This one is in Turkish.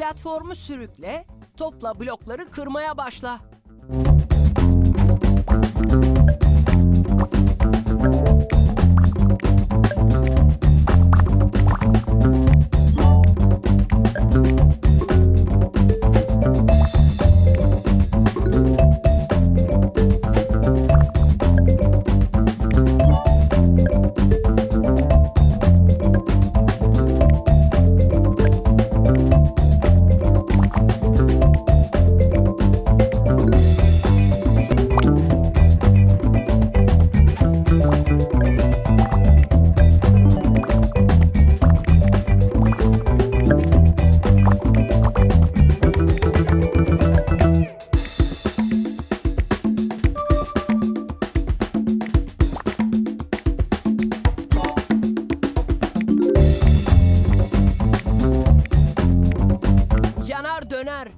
Platformu sürükle, topla blokları kırmaya başla. ordenar.